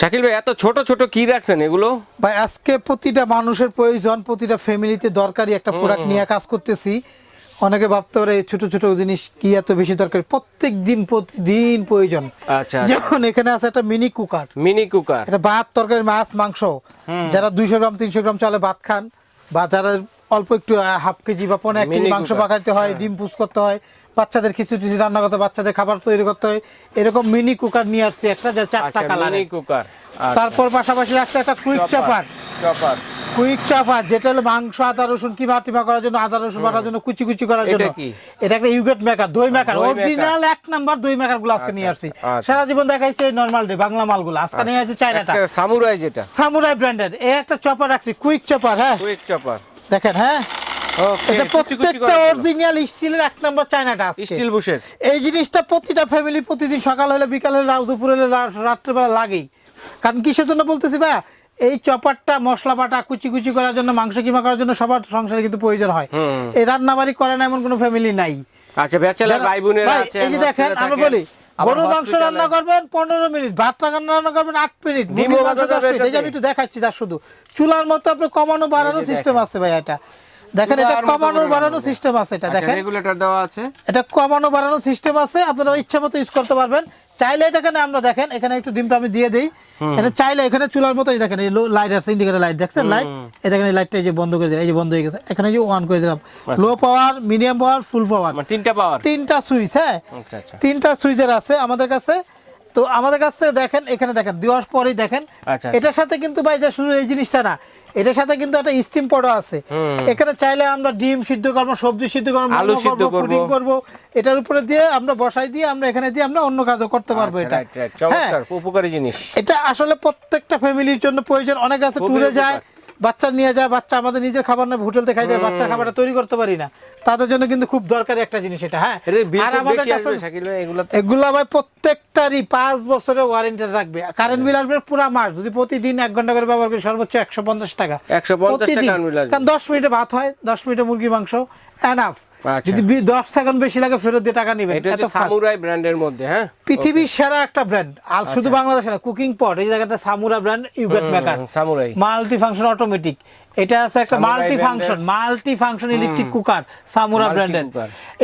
শাকিল ভাই এত ছোট ছোট কি রাখছেন এগুলো? ভাই আজকে প্রতিটা মানুষের প্রয়োজন প্রতিটা ফ্যামিলিতে দরকারি একটা প্রোডাক্ট নিয়ে কাজ করতেছি। অনেকে ভাবতে পারে ছোট ছোট জিনিস কি এত বেশি দরকার? প্রত্যেক দিন প্রতিদিন প্রয়োজন। আচ্ছা যেমন এখানে আছে একটা মিনি কুকার মিনি কুকার এটা ভাত তরকারি মাছ মাংস। যারা দুইশো গ্রাম তিনশো গ্রাম চালে ভাত খান বা যারা অল্প একটু হাফ কেজি বা পনেরো এক কেজি মাংস। পাকাইতে হয় ডিম পুষ করতে হয় বাচ্চাদের খিচুড়ি টিচুড়ি রান্না করতে বাচ্চাদের খাবার তৈরি করতে হয়। এরকম মিনি কুকার নিয়ে আসছি একটা যে চারটা আচ্ছা কালার কুকার তারপর পাশাপাশি রাখছে একটা কুইক চাপার চপার কুইক চাপার যেটা হলো মাংস আদা রসুন কিমা টিমা করার জন্য আদা রসুন বাটার জন্য কুচি কুচি করার এটা জন্য। কি? এটা একটা ইউগেট মেকার দই মেকার দই অরিজিনাল এক নাম্বার দই মেকারগুলো আজকে নিয়ে আসছি। আচ্ছা। সারা জীবন দেখাইছে নর্মাল ডে বাংলা মালগুলো। আজকে নিয়ে আসছে চাইনাটা সামুরাই যেটা। সামুরাই ব্র্যান্ডের এই একটা চপার রাখছি কুইক চপার হ্যাঁ। কুইক চপার দেখেন হ্যাঁ? ওকে এটা প্রত্যেকটা অরিজিনাল স্টিলের এক নম্বর চায়নাটা আছে স্টিল বুশের এই জিনিসটা প্রতিটা ফ্যামিলি প্রতিদিন সকাল হলে বিকাল হলে দুপুর হলে রাত্রেবেলা লাগেই। কারণ কিসের জন্য বলতেছি বা এই চপারটা মশলা বাটা কুচি কুচি করার জন্য মাংস কিমা করার জন্য সবার সংসারে কিন্তু প্রয়োজন হয়। এই রান্না বাড়ি করে না এমন কোনো ফ্যামিলি নাই। আচ্ছা ব্যাচেলার ভাই বোনেরা আছে এই যে দেখেন আমি বলি গরুর মাংস রান্না করবেন পনেরো মিনিট। ভাত রান্না করবেন আট মিনিট। মুরগির মাংস দশ মিনিট। এই যে আমি একটু দেখাচ্ছি তার শুধু। চুলার মতো আপনি কমানো বাড়ানো সিস্টেম আছে ভাই এটা। দেখেন এটা কমানো বাড়ানো সিস্টেম আছে এটা। দেখেন। রেগুলেটর দেওয়া আছে। এটা কমানো বাড়ানো সিস্টেম আছে। আপনারা ইচ্ছা মতো ইউজ করতে পারবেন। চাইলে এখানে আমরা দেখেন এখানে একটু ডিমটা আমি দিয়ে দিই। এখানে চাইলে এখানে চুলার মতোই দেখেন এই লাইট আছে ইন্ডিকেটার লাইট দেখছেন লাইট এই দেখেন এই লাইটটা এই যে বন্ধ করে দিলাম এই যে বন্ধ হয়ে গেছে। এখানে যে অন করে দিলাম। লো পাওয়ার মিডিয়াম পাওয়ার ফুল পাওয়ার তিনটা পাওয়ার তিনটা সুইচ হ্যাঁ। আচ্ছা আচ্ছা। তিনটা সুইচের আছে আমাদের কাছে। তো আমাদের কাছে দেখেন এখানে দেখেন দেওয়ার পরেই দেখেন। আচ্ছা। এটার সাথে কিন্তু ভাই যে শুধু এই জিনিসটা না এটার সাথে কিন্তু একটা স্টিম পড়া আছে। এখানে চাইলে আমরা ডিম সিদ্ধ করব সবজি সিদ্ধ করব আলু সিদ্ধ। পুডিং করব। এটার উপরে দিয়ে আমরা বসাই দিয়ে আমরা এখানে দিয়ে আমরা অন্য কাজও করতে পারব আচ্ছা, এটা। হ্যাঁ। উপকারী জিনিস। এটা আসলে প্রত্যেকটা ফ্যামিলির জন্য প্রয়োজন। অনেক আছে ট্যুরে যায় বাচ্চা নিয়ে যায় বাচ্চা আমাদের নিজের খাবার না হোটেল থেকে খাই দেয় বাচ্চার খাবারটা তৈরি করতে পারি না। তাদের জন্য কিন্তু খুব দরকারি একটা জিনিস এটা হ্যাঁ? আর আমাদের কাছে এগুলো ভাই প্রত্যেকটারই পাঁচ বছরের ওয়ারেন্টি থাকবে কারেন্ট বিল আসবে পুরো মাস যদি প্রতিদিন এক ঘণ্টা করে ব্যবহার করি সর্বোচ্চ একশো পঞ্চাশ টাকা। 150 প্রতিদিন। current bill আসবে। কারণ দশ মিনিটে ভাত হয় দশ মিনিটে মুরগি মাংস এনাফ আচ্ছা। যদি দশ সেকেন্ড বেশি লাগে ফেরত দিয়ে টাকা নেবেন এটা সামুরাই ব্র্যান্ডের মধ্যে হ্যাঁ? পৃথিবীর সেরা একটা ব্র্যান্ড আর শুধু বাংলাদেশে না কুকিং পট এই জায়গাটা সামুরা brand yogurt maker Samurai multi function automatic এটা আছে একটা multi function multi function electric cooker সামুরা ব্র্যান্ডের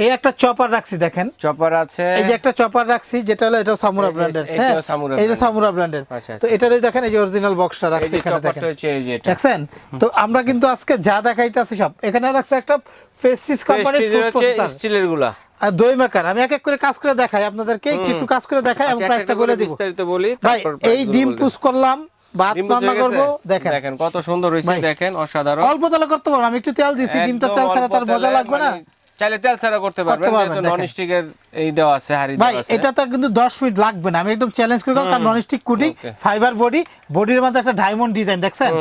এই একটা চপার রাখছি দেখেন। চপার আছে। এই যে একটা চপার রাখছি যেটা হলো এটা সামুরা ব্র্যান্ডের হ্যাঁ? এই যে। সামুরা ব্র্যান্ডের আচ্ছা, তো এটারই দেখেন এই যে অরিজিনাল বক্সটা রাখছি এখানে দেখেন। এই যে এটা। দেখছেন? তো আমরা কিন্তু আজকে যা দেখাইতেছি সব এখানে রাখছে একটা ফেস্টিস কোম্পানির ফুড প্রসেসর স্টিলেরগুলা। আর দই মেকার আমি এক এক করে কাজ করে দেখাই আপনাদেরকে একটু কাজ করে দেখাই এবং আচ্ছা, প্রাইসটা বলে দিব। বিস্তারিত বলি ভাই এই ডিম পুষ করলাম ভাত রান্না করব দেখেন। দেখেন কত সুন্দর ভাই। দেখেন অসাধারণ। অল্প তেলে করতে পারব আমি একটু তেল দিছি ডিমটা তেল ছাড়া তার মজা লাগবে না। মানে চাইলে তেল ছাড়া করতে পারবেন যেহেতু দেখেন। নন স্টিকের এই দেওয়া আছে হাড়ি ভাই এটা তো কিন্তু দশ মিনিট লাগবে না আমি একদম চ্যালেঞ্জ করে কারণ ননস্টিক কুটিং ফাইবার বডি বডির মধ্যে একটা ডায়মন্ড ডিজাইন দেখছেন?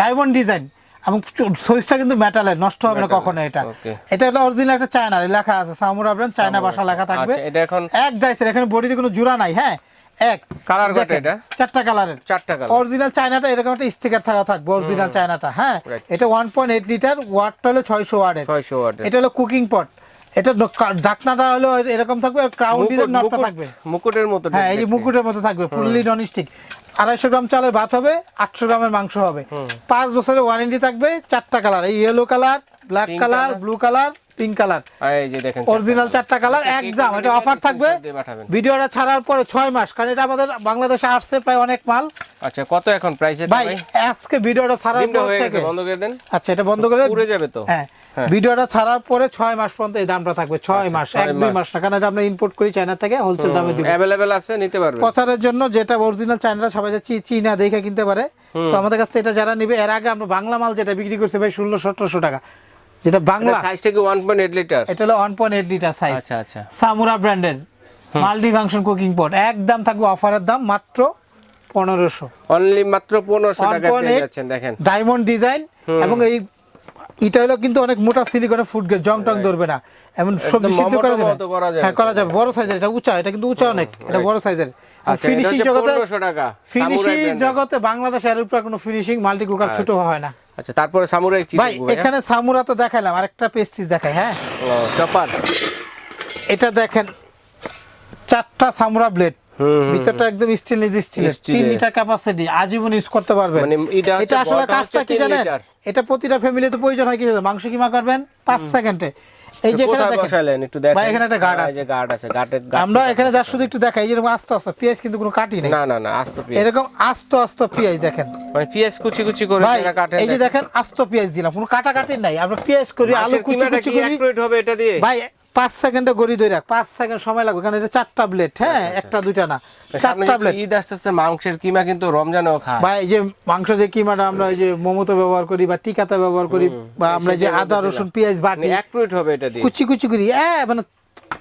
ডায়মন্ড ডিজাইন এবং সুইচটা কিন্তু মেটালের নষ্ট হবে না কখনো এটা। এটা হলো অরিজিনাল একটা চায়নার লেখা আছে সামুরা ব্র্যান্ড চায়না ভাষা লেখা থাকবে। আচ্ছা, এটা এখন- এক ডাইসের এখানে বডিতে কোনো জোড়া নাই হ্যাঁ? এক। কয়টা দেখেন, এটা? চারটা কালারের চারটা কালার অরিজিনাল চায়নাটা এরকম একটা স্টিকার থাকা থাকবে অরিজিনাল চায়নাটা হ্যাঁ? এটা ওয়ান পয়েন্ট এইট লিটার ওয়াটটা হলো ছয়শো ওয়ার্ডের 600 ওয়াটের। এটা হলো কুকিং পট এটা ঢাকনাটা হলো এরকম থাকবে আর ক্রাউন ডিজাইন নটটা থাকবে। মুকুটের মতো হ্যাঁ এই মুকুটের মতো থাকবে ফুললি নন স্টিক আড়াইশো গ্রাম চালের ভাত হবে আটশো গ্রামের মাংস হবে। পাঁচ বছরের ওয়ারেন্টি থাকবে চারটা কালার। এই yellow colour black colour blue colour pink colour. Original চারটা কালার। একদম এটা অফার থাকবে। ভিডিওটা ছাড়ার পরে ছয় মাস কারণ এটা আমাদের বাংলাদেশে আসছে প্রায় অনেক মাল। আচ্ছা কত এখন প্রাইস ভাই আজকে ভিডিওটা ছাড়ার পর থেকে বন্ধ করে দেন। আচ্ছা এটা বন্ধ করে পুড়ে যাবে তো। হ্যাঁ। ভিডিওটা ছাড়ার পরে ছয় মাস পর্যন্ত এই দামটা থাকবে। ছয় মাস এক দুই মাস। না কারণ এটা আমরা ইম্পোর্ট করি চায়না থেকে হোলসেল দামে দিব। অ্যাভেলেবেল আছে নিতে পারবেন। প্রচারের জন্য যেটা অরিজিনাল চায়নাটা সবাই যাচ্ছে চীনা দেখে কিনতে পারে। তো আমাদের কাছে এটা যারা নিবে এর আগে আমরা বাংলা মাল যেটা বিক্রি করছে ভাই ষোলো সতেরোশো টাকা। যেটা বাংলা। সাইজটা কি 1.8 লিটার এটা হলো one point eight litre size আচ্ছা আচ্ছা। সামুরা ব্র্যান্ডের মাল্টি ফাংশন কুকিং পট একদম থাকবে অফারের দাম মাত্র পনেরোশো। অনলি মাত্র 1500 ওয়ান টাকা পেয়ে যাচ্ছেন দেখেন। ডায়মন্ড ডিজাইন এবং এই এটা হলো কিন্তু অনেক মোটা সিলিকনের ফুড গ্রেড জং টং ধরবে না। এমন সবজি সিদ্ধ করা যাবে। হ্যাঁ করা যাবে। বড় সাইজের এটা উঁচা এটা কিন্তু উঁচা অনেক এটা বড় সাইজের আচ্ছা ফিনিশিং জগতে ফিনিশিং জগতে বাংলাদেশে এর উপর কোনো ফিনিশিং মাল্টি কুকার ছোট হয় না। আচ্ছা তারপরে সামুরাই কি ভাই এখানে সামুরা তো দেখাইলাম আরেকটা পেস্টিস দেখাই হ্যাঁ? চপার এটা দেখেন চারটা সামুরা ব্লেড ভিতরটা একদম নিজ স্টিল লিটার ক্যাপাসিটি আজীবন ইউজ করতে পারবেন। মানে এটা এটা আসলে কাজটা কি জানেন? এটা প্রতিটা ফ্যামিলিতে প্রয়োজন হয় কি মাংস কিমা করবেন? সেকেন্ডে এই যে এখানে দেখেন। একটু দেখেন। ভাই, এখানে একটা guard হ্যাঁ, আছে। গার্ড আছে গার্ডের আমরা এখানে যা শুধু একটু দেখাই। যেরকম আস্তে আস্তে পেঁয়াজ কিন্তু কোনো কাটি নেই। না না না আস্ত এরকম আস্ত আস্ত পেঁয়াজ দেখেন। মানে পেঁয়াজ কুচি কুচি করে কাটেন এই যে দেখেন। আস্ত পেঁয়াজ দিলাম। কোনো কাটা কাটি নাই। আমরা পেঁয়াজ করি আলু কুচি কুচি করি। হবে এটা দিয়ে? ভাই পাঁচ সেকেন্ডে গড়ি ধরে রাখ। পাঁচ সেকেন্ড সময় লাগবে কারণ এটা চারটা ব্লেড হ্যাঁ একটা দুইটা না। সামনে চারটা ব্লেড ঈদ আস্তে আস্তে মাংসের কিমা কিন্তু রমজানেও খায়। ভাই এই যে মাংস যে কিমাটা আমরা ওই যে মোমোতে ব্যবহার করি বা টিকাতে ব্যবহার করি বা আমরা যে আদা রসুন পেঁয়াজ বাটি। অ্যাকুরেট হবে এটা দিয়ে। কুচি কুচি করি। হ্যাঁ মানে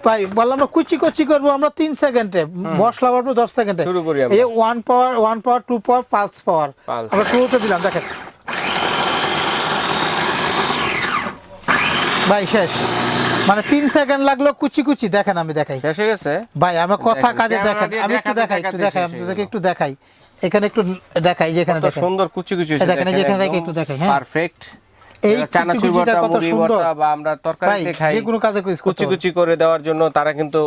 ভাই বললাম না কুচি কুচি করব আমরা তিন সেকেন্ডে। মশলা বাড়বো দশ সেকেন্ডে। শুরু করি আমরা। এই one power one power two power pulse power. আমরা টুতে দিলাম দেখেন। ভাই শেষ। মানে তিন সেকেন্ড লাগল কুচি কুচি। দেখেন আমি দেখাই। শেষ হয়ে গেছে? ভাই আমার কথা কাজে দেখেন। আমি একটু দেখাই একটু দেখাই আপনাদেরকে একটু দেখাই। এখানে একটু দেখাই যে এখানে দেখেন। সুন্দর কুচি কুচি দেখেন, এই যে এখানে একটু দেখাই, হ্যাঁ। পারফেক্ট এই চানাচুর কুচি কত সুন্দর। বা আমরা ভাই তরকারিতে খাই। যে কোনো কাজে কুচি কুচি করে দেওয়ার জন্য তারা কিন্তু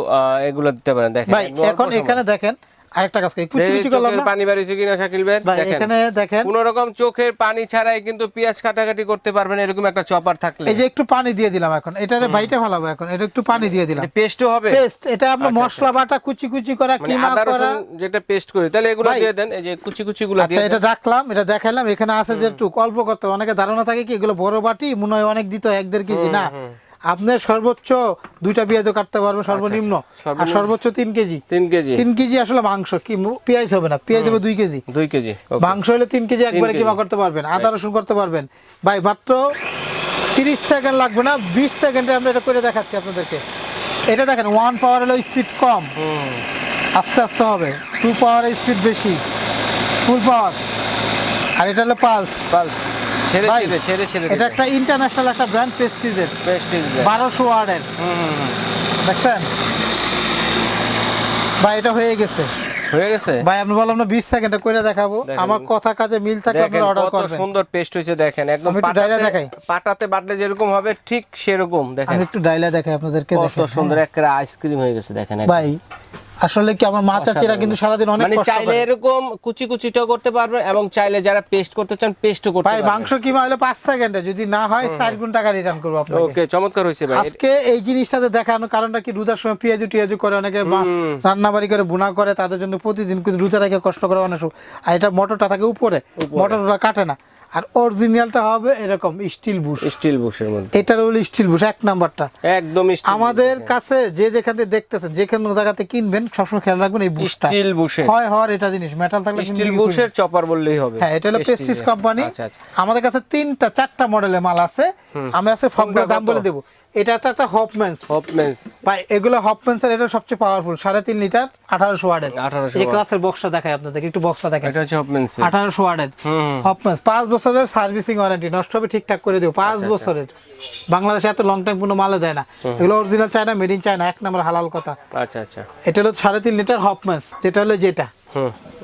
এগুলো দিতে পারেন। দেখেন ভাই এখন এখানে দেখেন আরেকটা কাজ করি। এই করলাম না? পানি বাড়িয়েছে কিনা শাকিল ভাই? এখানে দেখেন। কোন রকম চোখের পানি ছাড়াই কিন্তু পেঁয়াজ কাটাকাটি করতে পারবেন এরকম একটা চপার থাকলে। এই যে একটু পানি দিয়ে দিলাম এখন। এটারে বাইটে ভালো এখন। এটা একটু পানি দিয়ে দিলাম। পেস্টও হবে? পেস্ট এটা আপনার মশলা বাটা কুচি কুচি করা মানে কিমা করা। যেটা পেস্ট করি তাহলে এগুলো দিয়ে দেন। এই যে কুচি কুচি গুলো আচ্ছা এটা রাখলাম এটা দেখাইলাম। এখানে আছে যে একটু অল্প করতে। অনেকে ধারণা থাকে কি এগুলো বড় বাটি মনে হয় অনেক দিত এক দেড় কেজি না। আপনার সর্বোচ্চ দুইটা পেঁয়াজও কাটতে পারবেন সর্বনিম্ন। আর আচ্ছা, সর্বোচ্চ তিন কেজি। তিন কেজি। তিন কেজি আসলে মাংস কি পেঁয়াজ হবে না পেঁয়াজ হবে দুই কেজি। দুই কেজি মাংস হলে তিন কেজি একবারে। কিমা করতে পারবেন আদা রসুন করতে পারবেন। ভাই মাত্র তিরিশ সেকেন্ড লাগবে না বিশ সেকেন্ডে আমরা এটা করে দেখাচ্ছি আপনাদেরকে। এটা দেখেন ওয়ান পাওয়ার হলো স্পিড কম। আস্তে আস্তে হবে। টু পাওয়ার স্পিড বেশি। ফুল পাওয়ার আর এটা হলো পালস পালস এটা একটা ইন্টারন্যাশনাল একটা ব্র্যান্ড পেস্টিজের বারোশো ওয়ার্ডের। দেখছেন? ভাই এটা হয়ে গেছে। হয়ে গেছে? ভাই আমি বললাম না বিশ সেকেন্ডে করে দেখাবো। আমার কথা কাজে মিল থাকলে অর্ডার কত সুন্দর পেস্ট দেখেন। একদম ডাইলা পাটাতে দেখাই। পাটাতে বাটলে যেরকম হবে ঠিক সেরকম দেখেন। আমি একটু ডাইলা দেখাই আপনাদেরকে কত সুন্দর একটা আইসক্রিম হয়ে গেছে দেখেন ভাই আসলে কি আমার মা চাচিরা কিন্তু সারাদিন অনেক মানে কষ্ট চাইলে করে। এরকম কুচি কুচিটাও করতে পারবেন এবং চাইলে যারা পেস্ট করতে চান পেস্টও করতে ভাই মাংস কিমা হলে পাঁচ সেকেন্ডে যদি না হয় চার গুণ টাকা রিটার্ন করব আপনাকে। ওকে চমৎকার হয়েছে ভাই। আজকে এই জিনিসটাতে দেখানো কারণটা কি রোজার সময় পেঁয়াজু টিয়াজু করে অনেকে রান্না বাড়ি করে বুনা করে তাদের জন্য প্রতিদিন কিন্তু রোজা রেখে কষ্ট করে অনেক সময়। আর এটা মোটরটা থাকে উপরে। মোটরটা কাটে না। আর অরিজিনালটা হবে এরকম স্টিল বুশ স্টিল বুশের মধ্যে। এটার হলো স্টিল বুশ এক নাম্বারটা। একদম আমাদের কাছে যে যেখানে থেকে দেখতেছেন যে কোনো জায়গাতে কিনবেন সবসময় খেয়াল রাখবেন এই বুশটা স্টিল বুশের হয় হয় এটা জিনিস। মেটাল থাকলে স্টিল বুশের চপার বললেই হবে। হ্যাঁ এটা হলো পেস্টিস কোম্পানি আচ্ছা আচ্ছা। আমাদের কাছে তিনটা চারটা মডেলের মাল আছে। আমরা আছে সবগুলো দাম বলে দেবো। এটা তো একটা হপমেন্স হপমেন্স ভাই এগুলো হপমেন্সের এটা সবচেয়ে পাওয়ারফুল সাড়ে তিন লিটার আঠারোশো ওয়ার্ডের 1800 এই ক্লাসের বক্সটা দেখাই আপনাদের একটু বক্সটা দেখেন। এটা হচ্ছে হপমেন্স আঠারোশো ওয়ার্ডের হুম। হপমেন্স পাঁচ বছরের সার্ভিসিং ওয়ারেন্টি নষ্ট হবে ঠিকঠাক করে দেবো আচ্ছা, পাঁচ বছরের। বাংলাদেশে এত লং টাইম কোনো মালে দেয় না। এগুলো original China made in China এক নম্বর হালাল কথা। আচ্ছা আচ্ছা। এটা হলো সাড়ে তিন লিটার হপমেন্স যেটা হলো যেটা।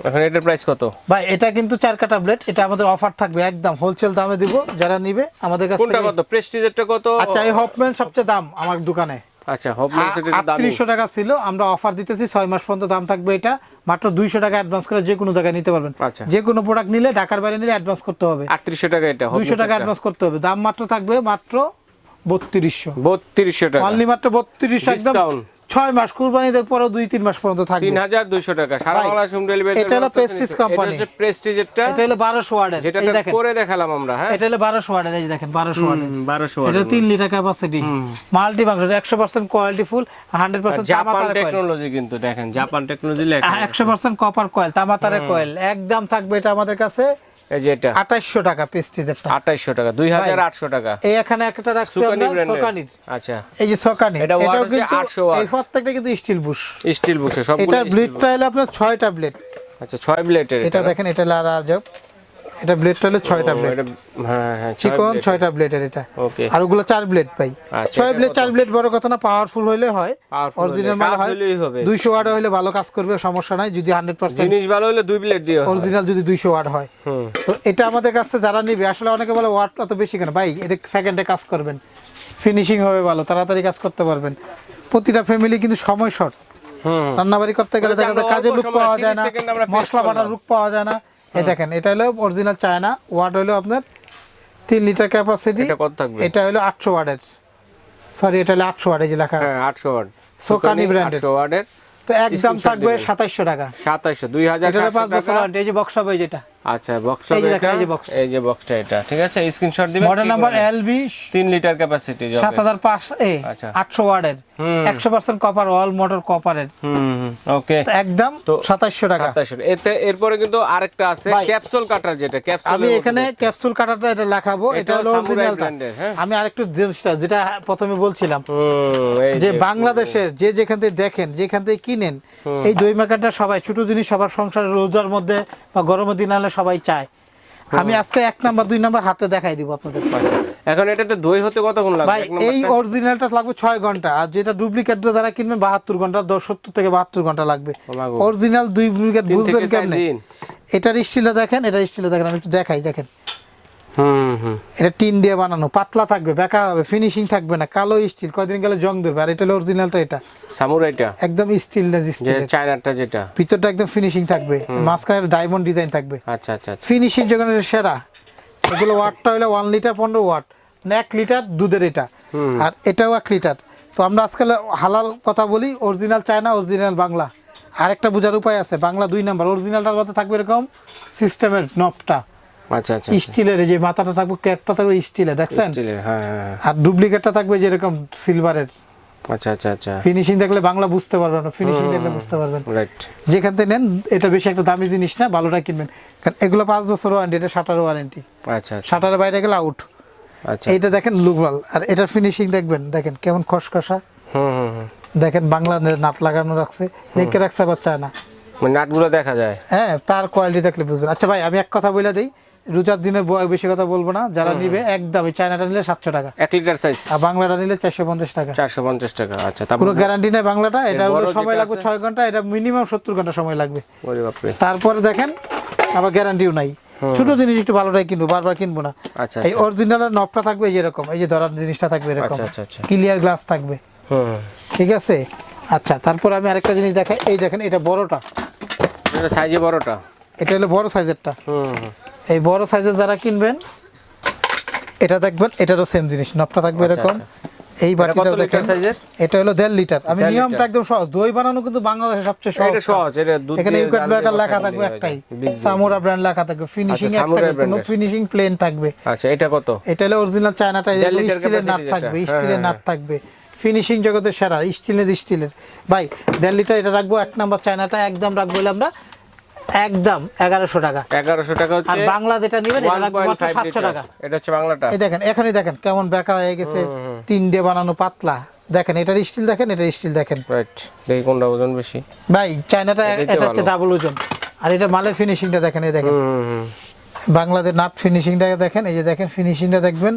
এখন এটার প্রাইস কত? ভাই এটা কিন্তু চার কাটা ব্লেড এটা আমাদের অফার থাকবে একদম হোলসেল দামে দিব যারা নিবে আমাদের কাছ কোনটা কত? প্রেস্টিজেরটা কত? আচ্ছা এই হপম্যান সবচেয়ে দাম আমার দোকানে। আচ্ছা এর দাম আটত্রিশশো টাকা ছিল আমরা অফার দিতেছি ছয় মাস পর্যন্ত দাম থাকবে এটা। মাত্র দুইশো টাকা অ্যাডভান্স করে যে কোনো জায়গায় নিতে পারবেন। আচ্ছা। যে কোনো প্রোডাক্ট নিলে ঢাকার বাইরে নিলে অ্যাডভান্স করতে হবে। 3800 টাকা এটা দুইশো টাকা অ্যাডভান্স করতে হবে। দাম মাত্র থাকবে মাত্র বত্রিশশো। 3200 টাকা। অনলি মাত্র বত্রিশশো একদম Discount। ছয় মাস কুরবানিদের পরেও দুই তিন মাস পর্যন্ত থাকবে। 3200 টাকা। সারা ভাই, বাংলাদেশ হোম ডেলিভারি এটা হলো Prestige company। এটা প্রেস্টিজেরটা এটা হলো বারোশো ওয়ার্ডের। যেটা করে দেখালাম আমরা হ্যাঁ? এটা হলো বারোশো ওয়ার্ডের এই দেখেন বারোশো ওয়ার্ডের। 1200 এটা তিন লিটার ক্যাপাসিটি মাল্টি মাংস একশো percent quality full hundred percent Japan technology কিন্তু দেখেন জাপান টেকনোলজি লেখা একশো পার্সেন্ট কপার কয়েল তামাতারের কয়েল একদম থাকবে এটা আমাদের কাছে এই যে এটা। টাকা পেস্টিজেরটা 2800 টাকা 2800 টাকা। এই এখানে একটা রাখছি সুকানি আমরা সোকানির। আচ্ছা। এই যে সোকানি এটা এটাও কিন্তু এই প্রত্যেকটা কিন্তু স্টিল বুশ স্টিল বুশে সবগুলো এটার steel ব্লেডটা হলো আপনার ছয়টা ব্লেড আচ্ছা 6 ব্লেডের এটা দেখেন এটা লারা আজব। এটা ব্লেডটা হলো ছয়টা ব্লেড হ্যাঁ হ্যাঁ চিকন। ছয়টা ব্লেডের এটা। ওকে। আর ওগুলো চার ব্লেড পাই আচ্ছা, ছয় ব্লেড? চার ব্লেড বড় কথা না পাওয়ারফুল হইলে হয়। অরিজিনাল মাল হয়। হইলেই হবে। দুইশো ওয়াট হইলে ভালো কাজ করবে সমস্যা নাই। যদি হান্ড্রেড পার্সেন্ট জিনিস ভালো হলে দুই ব্লেড দিও অরিজিনাল যদি দুইশো ওয়াট হয়। হুম। তো এটা আমাদের কাছে যারা নিবে আসলে অনেকে বলে ওয়াট অত বেশি কেন? ভাই এটা সেকেন্ডে কাজ করবেন। ফিনিশিং হবে ভালো তাড়াতাড়ি কাজ করতে পারবেন। প্রতিটা ফ্যামিলি কিন্তু সময় শর্ট হুম। রান্নাবাড়ি করতে গেলে দেখা যায় আমরা কাজে লুক পাওয়া যায় না মশলা বাটার। লুক পাওয়া যায় না। এই দেখেন এটা হলো অরিজিনাল চায়না ওয়াট হলো আপনার তিন লিটার ক্যাপাসিটি এটা হলো আটশো ওয়ার্ডের সরি এটা হলো আটশো ওয়ার্ডের যে লেখা আছে হ্যাঁ আটশো ওয়ার্ড সোকানি ব্র্যান্ডের ওয়ার্ডের ওয়াটের তো একদম থাকবে সাতাইশো সাতাইশশো টাকা। সাতাইশশো দুই হাজার পাঁচ বছর এই যে বক্স হবে যেটা। আচ্ছা বক্স এই যে বক্সটা এটা ঠিক আছে? স্ক্রিনশট দিবেন মডেল নাম্বার করে? এল বি তিন লিটার ক্যাপাসিটি সাত হাজার পাঁচ এ আচ্ছা। আটশো ওয়ার্ডের। একশো পার্সেন্ট কপার অল মোটর কপারের হুম ওকে একদম তো- সাতাইশশো টাকা। সাতাইশো এতে এরপরে কিন্তু আরেকটা আছে ক্যাপসুল কাটার যেটা ক্যাপসুল আমি এখানে ক্যাপসুল কাটারটা এটা লেখাবো এটা হলো অরিজিনালটা হ্যাঁ। আমি আরেকটু জিনিসটা যেটা প্রথমে বলছিলাম। যে বাংলাদেশের যে যেখান থেকে দেখেন যেখান থেকে কিনেন এই দই মাখাটা সবাই ছোট জিনিস সবার সংসারের রোজার মধ্যে বা গরমের দিন হলে সবাই চায়। আমি আজকে এক নাম্বার দুই নাম্বার হাতে দেখাই দিব আপনাদের। এখন এটাতে দই হতে কতক্ষণ লাগবে? ভাই এই অরিজিনালটা লাগবে 6 ঘণ্টা আর যেটা ডুপ্লিকেট যারা কিনবেন বাহাত্তর ঘণ্টা দশ সত্তর থেকে বাহাত্তর ঘণ্টা লাগবে। অরিজিনাল দুই ডুপ্লিকেট বুঝবেন কেমনে? এটা এটার স্টিলে দেখেন এটা স্টিলে দেখেন আমি একটু দেখাই দেখেন। এটা টিন দিয়ে বানানো পাতলা থাকবে বেকা হবে ফিনিশিং থাকবে না কালো স্টিল কয়দিন গেলে জং ধরবে আর এটা হলো অরিজিনালটা এটা। সামুরাইটা একদম স্টিল না যে স্টিল চায়নাটা যেটা। ভিতরটা একদম ফিনিশিং থাকবে মাঝখানে ডায়মন্ড ডিজাইন থাকবে। আচ্ছা আচ্ছা আচ্ছা। ফিনিশিং যেখানে সেরা এগুলো ওয়াটটা হলো ওয়ান লিটার পনেরো ওয়াট এক লিটার দুধের এটা। আর এটাও এক লিটার তো আমরা আজকাল হালাল কথা বলি অরিজিনাল চায়না অরিজিনাল বাংলা। আরেকটা বোঝার উপায় আছে বাংলা দুই নাম্বার অরিজিনালটার মধ্যে থাকবে এরকম সিস্টেমের নবটা আচ্ছা আচ্ছা স্টিলের যে মাথাটা থাকবে ক্যাপটা থাকবে স্টিলের দেখছেন? স্টিলের হ্যাঁ হ্যাঁ হ্যাঁ। আর ডুপ্লিকেটটা থাকবে যেরকম সিলভারের। আচ্ছা আচ্ছা আচ্ছা। ফিনিশিং দেখলে বাংলা বুঝতে পারবেন না ফিনিশিং দেখলে বুঝতে পারবেন। রাইট। যেখান থেকে নেন এটা বেশি একটা দামি জিনিস না ভালোটা কিনবেন। কারণ এগুলো পাঁচ বছর ওয়ারেন্টি এটা শাটার ওয়ারেন্টি আচ্ছা আচ্ছা। শাটারের বাইরে গেলে আউট আচ্ছা। এইটা দেখেন লুকলাল আর এটার ফিনিশিং দেখবেন দেখেন কেমন খসখসা। দেখেন বাংলা নাট লাগানো রাখছে লেখে রাখছে আবার চায় না মানে নাটগুলো দেখা যায়। হ্যাঁ তার কোয়ালিটি দেখলে বুঝবেন। আচ্ছা ভাই আমি এক কথা বলে দিই রোজার দিনে বেশি কথা বলব না যারা নিবে একদম ওই চায়নাটা নিলে সাতশো টাকা। এক লিটার সাইজ আর বাংলাটা নিলে চারশো পঞ্চাশ টাকা। চারশো পঞ্চাশ টাকা আচ্ছা কোনো গ্যারান্টি নেই বাংলাটা এটা হলো সময় লাগবে ছয় ঘণ্টা এটা মিনিমাম সত্তর ঘণ্টা সময় লাগবে। তারপরে দেখেন আবার গ্যারান্টিও নাই। ছোট জিনিস একটু ভালোটাই কিনবো বারবার কিনবো না। আচ্ছা এই অরিজিনালের নবটা থাকবে এই যেরকম এই যে ধরার জিনিসটা থাকবে এরকম। আচ্ছা আচ্ছা আচ্ছা। ক্লিয়ার গ্লাস থাকবে। ঠিক আছে? আচ্ছা তারপর আমি আরেকটা জিনিস দেখাই এই দেখেন এটা বড়টা। এটা সাইজে বড়টা। এটা হলো বড় সাইজেরটা হুম। এই বড় সাইজের যারা কিনবেন এটা দেখবেন এটারও সেম জিনিস। নবটা থাকবে এরকম। এই আচ্ছা, বাটিটাও দেখেন এটা হলো দেড় লিটার আমি নিয়মটা একদম সহজ। দই বানানো কিন্তু বাংলাদেশের সবচেয়ে সহজ এটা সহজ এটা দুধ এখানে ইউকেট ব্র্যান্ড লেখা থাকবে একটাই। সামোরা ব্র্যান্ড লেখা থাকবে। ফিনিশিং আচ্ছা, এক থাকবে কোনো ফিনিশিং প্লেন থাকবে। আচ্ছা এটা কত? এটা হলো অরিজিনাল চায়নাটা স্টিলের নাট থাকবে স্টিলের হ্যাঁ, নাট থাকবে। ফিনিশিং জগতের সেরা স্টিলের স্টিলের ভাই দেড় লিটার এটা রাখব এক নাম্বার চায়নাটা একদম রাখব আমরা একদম এগারোশো টাকা। এগারোশো টাকা আর হচ্ছে বাংলা যেটা নেবেন এটা টাকা। এটা হচ্ছে বাংলাটা। এই দেখেন এখানে দেখেন কেমন বেঁকা হয়ে গেছে। টিন দিয়ে বানানো পাতলা। দেখেন এটার স্টিল দেখেন এটার স্টিল দেখেন। রাইট দেখি কোনটা ওজন বেশি। ভাই চায়নাটা এটা হচ্ছে ডাবল ওজন। আর এটা মালের ফিনিশিংটা দেখেন এই দেখেন। বাংলাদেশ নাট ফিনিশিংটা দেখেন এই যে দেখেন ফিনিশিংটা দেখবেন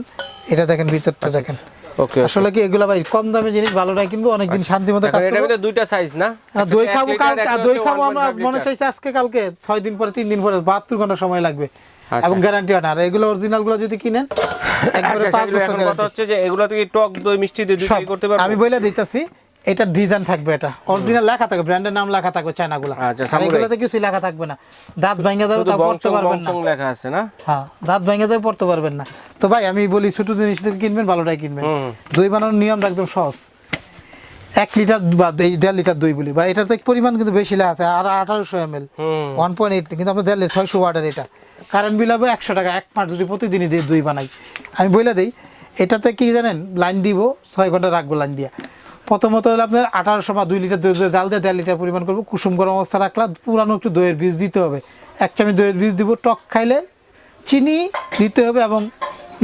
এটা দেখেন ভিতরটা দেখেন। ওকে আসলে কি এগুলা ভাই কম দামে জিনিস ভালোটাই কিনবো অনেকদিন শান্তি মতো কাজ করব। দুইটা সাইজ না? দই খাব আর দই খাব আমরা মনে চাইছি আজকে কালকে ছয় দিন পরে তিন দিন পরে বাহাত্তর ঘণ্টা সময় লাগবে। আচ্ছা। এবং গ্যারান্টি হয় না। আর এগুলো অরিজিনালগুলো যদি কিনেন একবারে আচ্ছা, পাঁচ বছর গ্যারান্টি হচ্ছে যে এগুলো থেকে টক দই মিষ্টি দই করতে পারব। আমি বলে দিতেছি এটা ডিজাইন থাকবে এটা। অরিজিনাল লেখা থাকবে ব্র্যান্ডের নাম লেখা থাকবে চায়নাগুলো। আচ্ছা, আর এগুলোতে কিছু লেখা থাকবে না। দাঁত ভাঙে যাবে তা পড়তে পারবেন না। লেখা আছে না? হ্যাঁ দাঁত ভেঙে যাবে পড়তে পারবেন না। তো ভাই আমি বলি ছোট জিনিস থেকে কিনবেন ভালোটাই কিনবেন। দই বানানোর নিয়মটা একদম সহজ। এক লিটার বা দেড় লিটার দই বলি। বা এটার তো পরিমাণ কিন্তু বেশি লেখা আছে আর আঠারোশো M L one point eight কিন্তু আমরা দেড় লিটার ছয়শো ওয়াটার এটা। কারেন্ট বিল হবে একশো টাকা এক মাস যদি প্রতিদিনই দিয়ে দই বানাই। আমি বলে দিই এটাতে কি জানেন লাইন দিব ছয় ঘণ্টা রাখব লাইন দিয়া। প্রথমত হলো আপনার আঠারোশো বা দুই লিটার দই জাল দিয়ে দেড় লিটার পরিমাণ করব। কুসুম গরম অবস্থা রাখলে পুরানো একটু দইয়ের বীজ দিতে হবে। এক চামচ দইয়ের বীজ দিব, টক খাইলে চিনি দিতে হবে এবং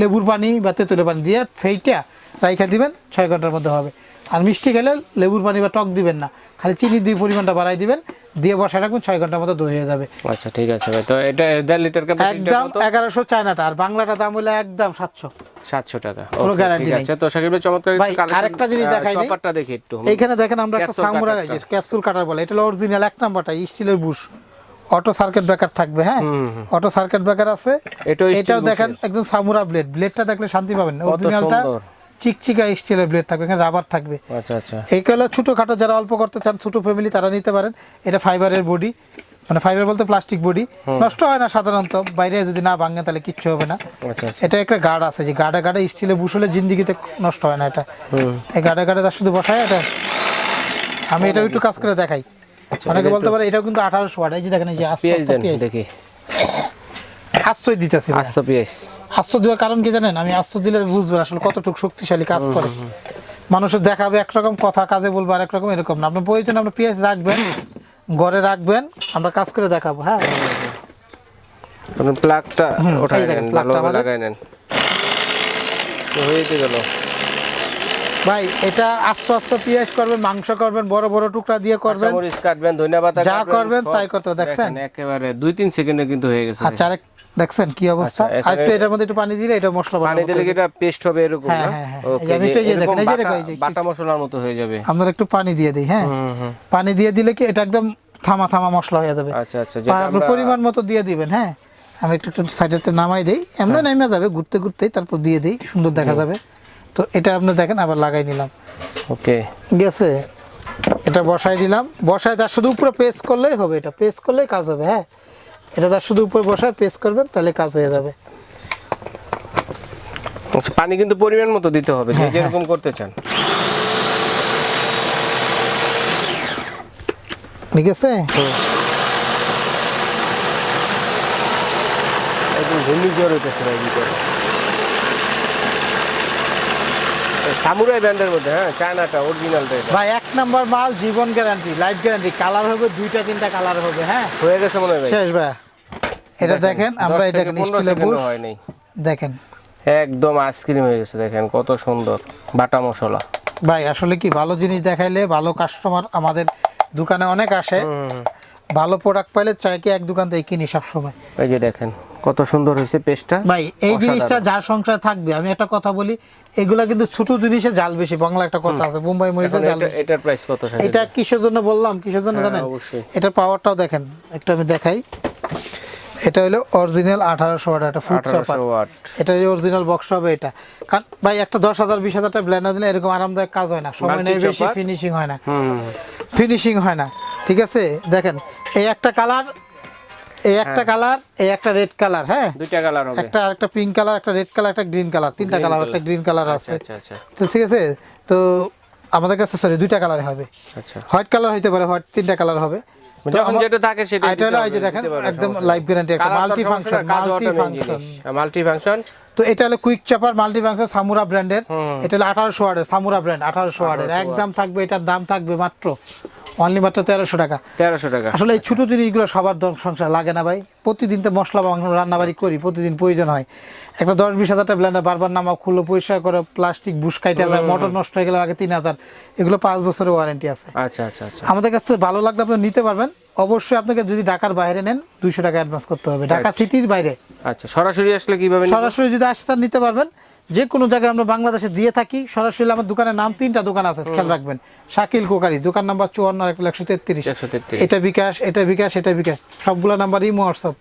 লেবুর পানি বা তেঁতুলের পানি দিয়ে ফেইটা রাইখা দিবেন, ছয় ঘণ্টার মধ্যে হবে। আর মিষ্টি খেলে লেবুর পানি বা টক দিবেন না। খালি চিনি দিয়ে পরিমাণটা বাড়াই দিবেন দিয়ে বসায় রাখবেন ছয় ঘণ্টার মতো দই হয়ে যাবে। আচ্ছা ঠিক আছে ভাই। তো এটা দেড় লিটার একদম এগারোশো চায়নাটা আর বাংলাটা দাম হলে একদম সাতশো। সাতশো টাকা। কোনো ঠিক নেই। আছে তো সাকিব ভাই চমৎকার ভাই, আরেকটা জিনিস দেখাই দিই। দেখি একটু। এইখানে দেখেন আমরা একটা সামুরা ক্যাপসুল কাটার বলে এটা হলো অরিজিনাল এক নাম্বারটা স্টিলের বুশ। অটো সার্কিট ব্রেকার থাকবে হ্যাঁ? অটো সার্কিট ব্রেকার আছে। এটাও দেখেন একদম সামুরা ব্লেড ব্লেডটা দেখলে শান্তি পাবেন। অরিজিনালটা। চিকচিকা স্টিলের ব্লেড থাকবে এখানে রাবার থাকবে। আচ্ছা আচ্ছা। এই হলো ছোটোখাটো যারা অল্প করতে চান ছোটো ফ্যামিলি তারা নিতে পারেন। এটা ফাইবারের বডি মানে ফাইবার বলতে প্লাস্টিক বডি নষ্ট হয় না সাধারণত বাইরে যদি না ভাঙে তাহলে কিচ্ছু হবে না। আচ্ছা এটা একটা গার্ড আছে যে গার্ডে গার্ডে স্টিলে বুসলে জিন্দিগিতে নষ্ট হয় না এটা। এই গার্ডে গার্ডে তার শুধু বসায় এটা? আমি এটাও একটু কাজ করে দেখাই। অনেকে বলতে পারে এটাও কিন্তু আঠারোশো ওয়াট এই যে দেখেন এই যে আস্তে আস্তে পেঁয়াজ দেখি। আশ্রয় দিতেছি। আস্ত পেঁয়াজ। আশ্রয় দেওয়ার কারণ কি জানেন? আমি আশ্রয় দিলে বুঝবেন আসলে কতটুকু শক্তিশালী কাজ করে। মানুষের দেখাবে একরকম কথা কাজে বলব আর একরকম এরকম না। আপনার প্রয়োজন আপনার পেঁয়াজ রাখবেন ঘরে রাখবেন আমরা কাজ করে দেখাবো হ্যাঁ? প্লাগটা ওঠাই দেখেন, নেন আমাদের। লাগাই নেন। তো হয়ে গেল। ভাই এটা আস্তে আস্তে পেঁয়াজ করবেন মাংস করবেন বড় বড় টুকরা দিয়ে করবেন। কাঁচামরিচ কাটবেন ধনিয়া পাতা যা করবেন তাই করতে হবে, দেখছেন? একেবারে দুই তিন সেকেন্ডে কিন্তু হয়ে গেছে। আচ্ছা দেখছেন কি অবস্থা? আচ্ছা, আর একটু এটার মধ্যে একটু পানি দিলে এটা মশলা পানি দিলে কি এটা পেস্ট হবে এরকম হ্যাঁ, হ্যাঁ, হ্যাঁ। ওকে এই যে আমি একটু এই যে দেখেন, এই যে বাটা- দেখো, এই যে- বাটা মশলার মতো হয়ে যাবে। আমরা একটু পানি দিয়ে দিই হ্যাঁ? পানি দিয়ে দিলে কি এটা একদম থামা থামা মশলা হয়ে যাবে। আচ্ছা আচ্ছা আমরা পরিমাণ মতো দিয়ে দিবেন হ্যাঁ? আমি একটু একটু সাইডেতে নামাই দিই। এমনি হ্যাঁ। নেমে যাবে ঘুরতে ঘুরতেই তারপর দিয়ে দিই সুন্দর দেখা যাবে। তো এটা আপনি দেখেন আবার লাগাই নিলাম। ওকে। গেছে এটা বসাই দিলাম। বসায় তার শুধু উপরে পেস্ট করলেই হবে এটা। পেস্ট করলেই কাজ হবে হ্যাঁ? এটা তার শুধু উপরে বসায় পেস্ট করবেন তাহলে কাজ হয়ে যাবে। আচ্ছা, পানি কিন্তু পরিমাণ মতো দিতে হবে হ্যাঁ, যে যেরকম করতে চান। ঠিক আছে? একদম ঘূর্ণিঝড় হইতেছে ভাই ভিতরে সামুরাই ব্র্যান্ডের মধ্যে হ্যাঁ চায়নাটা অরিজিনালটা ভাই এক নাম্বার মাল জীবন গ্যারান্টি লাইফ গ্যারান্টি কালার হবে দুইটা তিনটা কালার হবে হ্যাঁ? হয়ে গেছে মনে হয় শেষ ভাই। এটা দেখেন আমরা এটা স্টিলে দেখেন। একদম আইসক্রিম হয়ে গেছে দেখেন কত সুন্দর। বাটা মশলা। ভাই আসলে কি ভালো জিনিস দেখাইলে ভালো কাস্টমার আমাদের দোকানে অনেক আসে। ভালো প্রোডাক্ট পাইলে চাই কি এক দোকান থেকে কিনি সবসময়। এই যে দেখেন কত সুন্দর হয়েছে পেস্টটা। ভাই এই জিনিসটা যার সংসার থাকবে আমি একটা কথা বলি এগুলা কিন্তু ছোট জিনিসে জাল বেশি বাংলা একটা কথা আছে মুম্বাই মরিচে জাল। এটার প্রাইস কত এটা কিসের জন্য বললাম? কিসের জন্য হ্যাঁ, জানেন। এটার পাওয়ারটাও দেখেন একটু আমি দেখাই। এটা হলো অরিজিনাল আঠারোশো ওয়াট একটা ফুড চাপার এটা যে অরিজিনাল বক্স হবে এটা। কারণ ভাই একটা দশ হাজার বিশ হাজার টাকা ব্লেন্ডার দিলে এরকম আরামদায়ক কাজ হয় না। সময় নেই বেশি ফিনিশিং হয় না। ফিনিশিং হয় না ঠিক আছে? দেখেন এই একটা কালার এই একটা কালার এই একটা রেড কালার হ্যাঁ? দুইটা কালার হবে। একটা আরেকটা পিঙ্ক কালার একটা রেড কালার একটা গ্রিন কালার তিনটা কালার একটা গ্রিন কালার আছে। আচ্ছা আচ্ছা। তো ঠিক আছে? তো আমাদের কাছে সরি দুইটা কালার হবে। আচ্ছা। হোয়াইট কালার হইতে পারে হোয়াইট তিনটা কালার হবে। যখন যেটা থাকে সেটা এটা হলো এই যে দেখেন একদম লাইভ গ্যারান্টি একটা multi function multi function multi function তো এটা হলো কুইক চাপার মাল্টি সামুরা ব্র্যান্ডের এটা হলো আঠারোশো ওয়ার্ডের সামুরা ব্র্যান্ড আঠারোশো ওয়ার্ডের। একদম থাকবে এটার দাম থাকবে মাত্র অনলি মাত্র তেরোশো টাকা। তেরোশো টাকা। আসলে এই ছোট জিনিসগুলো সবার সংসার লাগে না ভাই। প্রতিদিন তো মশলা মাংস রান্নাবাড়ি করি প্রতিদিন প্রয়োজন হয়। একটা দশ বিশ হাজার টাকা ব্লেন্ডার বারবার নামা খুললো পরিষ্কার করে প্লাস্টিক বুশ কাইটে যায় মোটর নষ্ট হয়ে গেলে আগে তিন হাজার। এগুলো পাঁচ বছরের ওয়ারেন্টি আছে। আচ্ছা আচ্ছা আচ্ছা। আমাদের কাছে ভালো লাগলে আপনি নিতে পারবেন। অবশ্যই আপনাকে যদি ঢাকার বাইরে নেন দুইশো টাকা অ্যাডভান্স করতে হবে। ঢাকা সিটির বাইরে। আচ্ছা সরাসরি আসলে কীভাবে? সরাসরি যদি আসতে নিতে পারবেন। যে কোনো জায়গায় আমরা বাংলাদেশে দিয়ে থাকি সরাসরি আমার দোকানের নাম তিনটা দোকান আছে খেয়াল রাখবেন। শাকিল কোকারি দোকান নাম্বার চুয়ান্ন একশো তেত্রিশ। 133 এটা বিকাশ এটা বিকাশ এটা বিকাশ। সবগুলো নাম্বার ইমো হোয়াটসঅ্যাপ।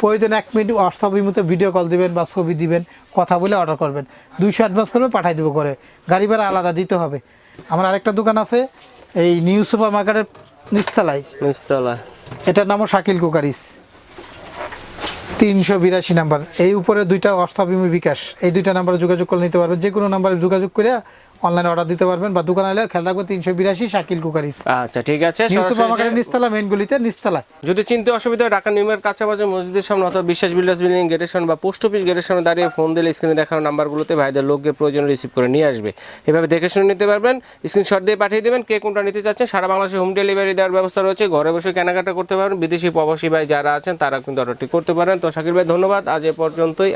প্রয়োজন এক মিনিট হোয়াটসঅ্যাপ ইমোতে ভিডিও কল দিবেন বা ছবি দিবেন কথা বলে অর্ডার করবেন। দুইশো অ্যাডভান্স করবে পাঠাই দেবো করে। গাড়ি ভাড়া আলাদা দিতে হবে। আমার আরেকটা দোকান আছে এই নিউ সুপার মার্কেটের নিস্তালায় নিচতলা এটার নামও শাকিল কুকারিস। তিনশো বিরাশি নাম্বার। এই উপরে দুইটা হোয়াটসঅ্যাপ বিকাশ। এই দুইটা নাম্বারে যোগাযোগ করে নিতে পারবেন যে কোনো নাম্বারে যোগাযোগ করে অনলাইনে অর্ডার দিতে পারবেন বা দোকানে এলে খেয়াল রাখবেন তিনশো বিরাশি শাকিল কুকারিস। আচ্ছা ঠিক আছে। নিস্তালা মেনগুলিতে নিস্তালা যদি চিনতে অসুবিধা হয় ঢাকা নিউমের কাছাকাছি মসজিদের সামনে অথবা বিশ্বাস বিল্ডার্স বিল্ডিং গেটের সামনে বা পোস্ট অফিস গেটের সামনে দাঁড়িয়ে ফোন দিলে স্ক্রিনে দেখানো নাম্বারগুলোতে ভাইদের লোককে প্রয়োজন রিসিভ করে নিয়ে আসবে। এভাবে দেখে শুনে নিতে পারবেন স্ক্রিনশট দিয়ে পাঠিয়ে দেবেন কে কোনটা নিতে চাচ্ছেন। সারা বাংলাদেশে হোম ডেলিভারি দেওয়ার ব্যবস্থা রয়েছে। ঘরে বসে কেনাকাটা করতে পারবেন। বিদেশি প্রবাসী ভাই যারা আছেন তারা কিন্তু অর্ডারটি করতে পারেন। তো শাকির ভাই ধন্যবাদ। আজ এ পর্যন্তই।